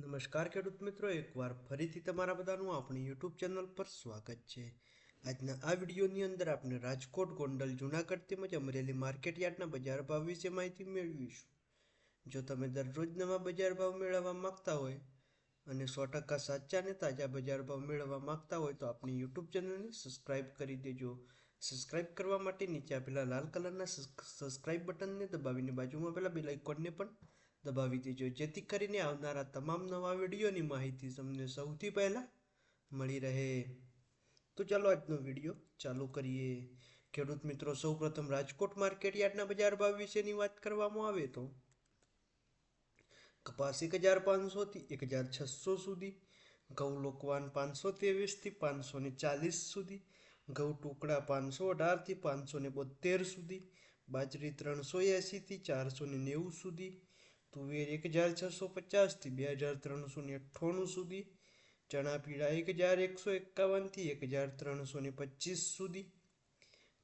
નમસ્કાર ખેડૂત મિત્રો, એકવાર ફરીથી તમારા બધાનું આપણી યુટ્યુબ ચેનલ પર સ્વાગત છે. આજના આ વિડીયોની અંદર આપણે રાજકોટ, ગોંડલ, જૂનાગઢ તેમજ અમરેલી માર્કેટ યાર્ડના બજાર ભાવ વિશે માહિતી મેળવીશું. જો તમે દરરોજ નવા બજાર ભાવ મેળવવા માંગતા હોય અને સો ટકા સાચા અને તાજા બજાર ભાવ મેળવવા માગતા હોય તો આપણી યુટ્યુબ ચેનલને સબસ્ક્રાઇબ કરી દેજો. સબસ્ક્રાઇબ કરવા માટે નીચે આપેલા લાલ કલરના સબસ્ક્રાઇબ બટનને દબાવીને બાજુમાં પેલા બેલ આઇકોનને પણ દબાવી દેજો. જેથી કરીને આવનારા તમામ નવા વિડીયોની માહિતી તમને સૌથી પહેલાં મળી રહે. તો ચાલો આજનો વીડિયો ચાલુ કરીએ. ખેડૂત મિત્રો, સૌપ્રથમ રાજકોટ માર્કેટ યાર્ડના બજાર ભાવ વિશેની વાત કરવામાં આવે તો કપાસ એક હજાર પાંચસોથી એક હજાર છસો સુધી, ઘઉં લોકવાન પાંચસો ત્રેવીસથી પાંચસો ને ચાલીસ સુધી, ઘઉં ટુકડા પાંચસો અઢારથી પાંચસો ને બોતેર સુધી, બાજરી ત્રણસો એંશીથી ચારસો ને નેવું સુધી તુવેર એક હજાર છસો પચાસથી બે હજાર ત્રણસો ને અઠ્ઠાણું સુધી. ચણા પીળા એક હજાર એકસો એકાવનથી એક હજાર ત્રણસો ને પચીસ સુધી.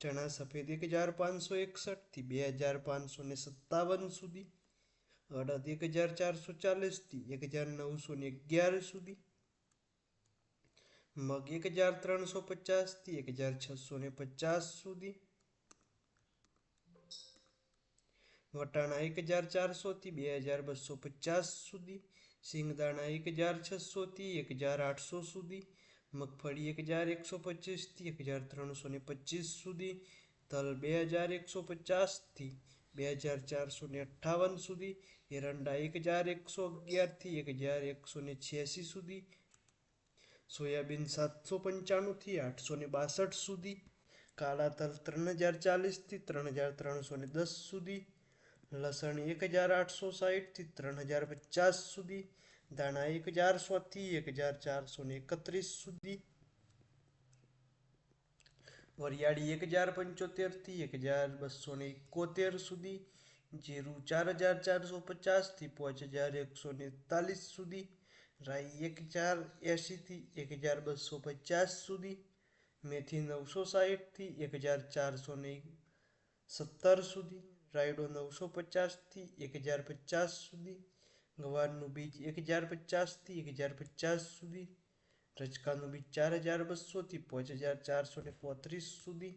ચણા સફેદ એક હજાર પાંચસો એકસઠથી બે હજાર પાંચસો ને સત્તાવન સુધી. અડદ એક હજાર ચારસો ચાલીસથી એક હજાર નવસો ને અગિયાર સુધી. મગ એક હજાર ત્રણસો પચાસથી એક હજાર છસો ને પચાસ સુધી. વટાણા એક હજાર ચારસોથી બે હજાર બસો પચાસ સુધી સિંગદાણા એક હજાર છસોથી એક હજાર આઠસો સુધી, મગફળી એક હજાર એકસો પચીસથી એક હજાર ત્રણસો ને પચીસ સુધી, તલ બે હજાર એકસો પચાસથી બે હજાર ચારસો ને અઠ્ઠાવન સુધી, એરંડા એક હજાર એકસો અગિયારથી એક હજાર એકસો ને છ્યાસી સુધી, સોયાબીન સાતસો પંચાણુંથી આઠસો ને બાસઠ સુધી, કાળા તલ ત્રણ હજાર ચાલીસથી ત્રણ હજાર ત્રણસો ને દસ સુધી લસણ એક હજાર આઠસો સાહીઠથી ત્રણ હજાર પચાસ સુધી ધાણા એક હજાર સોથી એક હજાર ચારસો ને એકત્રીસ સુધી, વરિયાળી એક હજાર પંચોતેરથી એક હજાર બસો ને એકોતેર સુધી, જીરું ચાર હજાર ચારસો પચાસથી પાંચ હજાર એકસો ને એકતાલીસ સુધી, રાઈ એક હજાર એંશીથી એક હજાર બસો પચાસ સુધી, મેથી નવસો સાહીઠથી એક હજાર ચારસો ને સત્તર સુધી રાયડો નવસો પચાસથી એક હજાર પચાસ સુધી, ગવારનું બીજ એક હજાર પચાસથી એક હજાર પચાસ સુધી, રજકાનું બીજ ચાર હજાર બસોથી પાંચ હજાર ચારસો ને પોત્રીસ સુધી.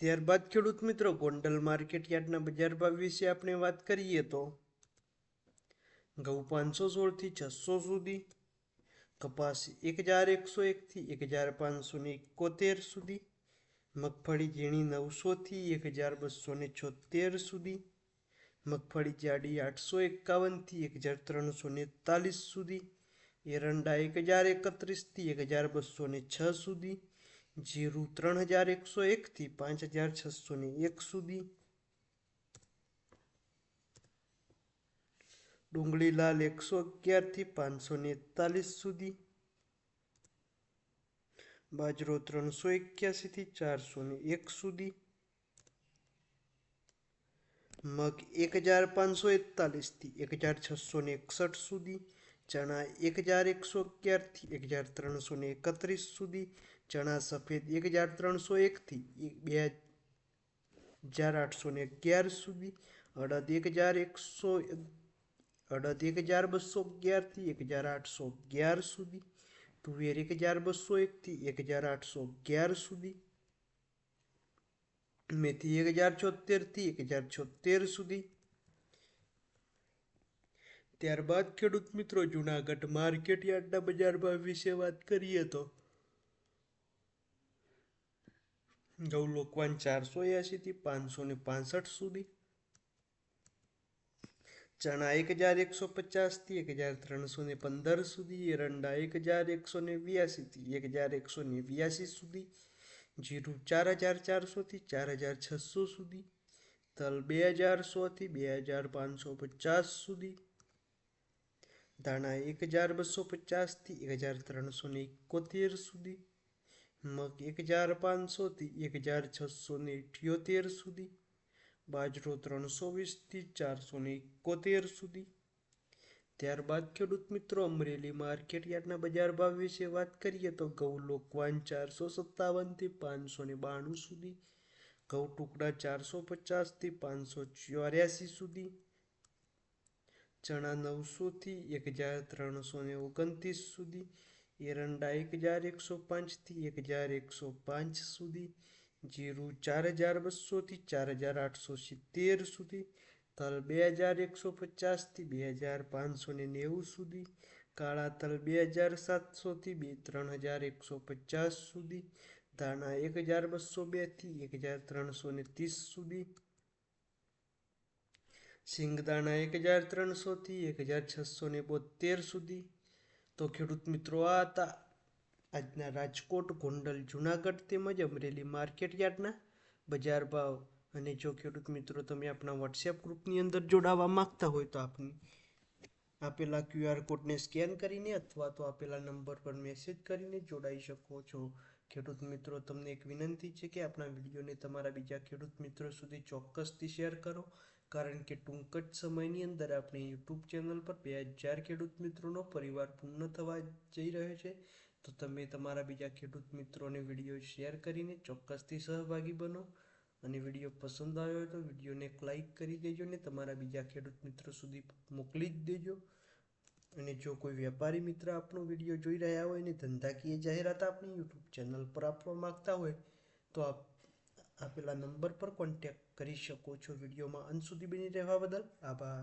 ત્યારબાદ ખેડૂત મિત્રો, ગોંડલ માર્કેટ યાર્ડના બજાર ભાવ વિશે આપણે વાત કરીએ તો ઘઉં પાંચસો સોળથી છસો સુધી, કપાસ એક હજાર એકસો એકથી એક હજાર પાંચસો ને એકોતેર સુધી મગફળી ઝીણી નવસોથી એક હજાર બસો ને છોતેર સુધી, મગફળી જાડી આઠસો એકાવનથી એક હજાર ત્રણસો ને એકતાલીસ સુધી, એરંડા એક હજાર એકત્રીસથી એક હજાર બસો ને છ સુધી, જીરું ત્રણ હજાર એકસો એકથી પાંચ હજાર છસો ને એક સુધી. ડુંગળી લાલ એકસો અગિયારથી પાંચસો ને એકતાલીસ સુધી બાજરો ત્રણસો એક્યાસીથી ચારસો ને એક સુધી. મગ એક હજાર પાંચસો એકતાલીસથી એક હજાર છસો ને એકસઠ સુધી. ચણા એક હજાર એકસો અગિયારથી એક હજાર ત્રણસો ને એકત્રીસ સુધી. ચણા સફેદ એક હજાર ત્રણસો એકથી બે હજાર આઠસો ને અગિયાર સુધી. અડદ એક હજાર એકસો અડદ એક હજાર બસો અગિયારથી એક હજાર આઠસો અગિયાર સુધી. તુવેર એક હજાર બસો એકથી એક હજાર આઠસો અગિયાર સુધી. મેથી એક હજાર છોતેરથી એક હજાર છોતેર સુધી. ત્યારબાદ ખેડૂત મિત્રો, જુનાગઢ માર્કેટ યાર્ડના બજાર ભાવ વિશે વાત કરીએ તો ઘઉં લોકવાન ચારસો એંશીથી પાંચસો ને પાસઠ સુધી. ચણા એક હજાર એકસો પચાસથી એક હજાર ત્રણસો ને પંદર સુધી, એરંડા એક હજાર એકસો ને બ્યાસીથી એક હજાર એકસો ને બ્યાસી સુધી, જીરું ચાર હજાર ચારસોથી ચાર હજાર છસો સુધી, તલ બે હજાર સોથી બે હજાર પાંચસો પચાસ સુધી, ધાણા એક હજાર બસો પચાસથી એક હજાર ત્રણસો ને એકોતેર સુધી, મગ એક હજાર પાંચસોથી એક હજાર છસો ને અઠ્યોતેર સુધી બાજરો ત્રણસો વીસથી ચારસો ને એકોતેર સુધી. ત્યારબાદ ખેડૂત મિત્રો અમરેલી માર્કેટ યાર્ડના બજાર ભાવ વિશે વાત કરીએ તો ઘઉં લોકવાન ચારસો સત્તાવનથી પાંચસો ને બાણું સુધી, ઘઉં ટુકડા ચારસો પચાસથી પાંચસો ચોર્યાસી સુધી, ચણા નવસોથી એક હજાર ત્રણસો ને ઓગણત્રીસ સુધી, એરંડા એક હજાર એકસો પાંચથી એક હજાર એકસો પાંચ સુધી જીરું ચાર હજાર બસોથી ચાર હજાર આઠસો સિત્તેર સુધી, તલ બે હજાર એકસો પચાસથી બે હજાર પાંચસો ને નેવું સુધી, કાળા તલ બે હજાર સાતસોથી બે ત્રણ હજાર એકસો પચાસ સુધી, ધાણા એક હજાર બસો બેથી એક હજાર ત્રણસો ને ત્રીસ સુધી, સિંગદાણા એક હજાર ત્રણસોથી એક હજાર છસો ને બોતેર સુધી. તો ખેડૂત મિત્રો, આ હતા આજના રાજકોટ, ગોંડલ, જુનાગઢ તેમજ અમરેલી માર્કેટ યાર્ડના બજાર ભાવ અને જો ખેડૂત મિત્રો તમે આપણા વોટ્સએપ ગ્રુપની અંદર જોડાવા માંગતા હોય તો આપની આપેલા ક્યુઆર કોડને સ્કેન કરીને અથવા તો આપેલા નંબર પર મેસેજ કરીને જોડાઈ શકો છો. ખેડૂત મિત્રો, તમને એક વિનંતી છે કે આપણા વિડીયોને તમારા બીજા ખેડૂત મિત્રો સુધી ચોક્કસથી શેર કરો. કારણ કે ટૂંક જ સમયની અંદર આપણે યુટ્યુબ ચેનલ પર બે હજાર ખેડૂત મિત્રોનો પરિવાર પૂર્ણ થવા જઈ રહ્યો છે. તો તમે તમારા બીજા ખેડૂત મિત્રોને વીડિયો શેર કરીને ચોક્કસથી સહભાગી બનો અને વીડિયો પસંદ આવ્યો હોય તો વિડીયોને એક લાઇક કરી દેજો ને તમારા બીજા ખેડૂત મિત્રો સુધી મોકલી જ દેજો. અને જો કોઈ વેપારી મિત્ર આપણો વીડિયો જોઈ રહ્યા હોય ને ધંધાકીય જાહેરાત આપણી યુટ્યુબ ચેનલ પર આપવા માગતા હોય તો આપ આપેલા નંબર પર કોન્ટેક્ટ કરી શકો છો. વિડીયોમાં અંત સુધી બની રહેવા બદલ આભાર.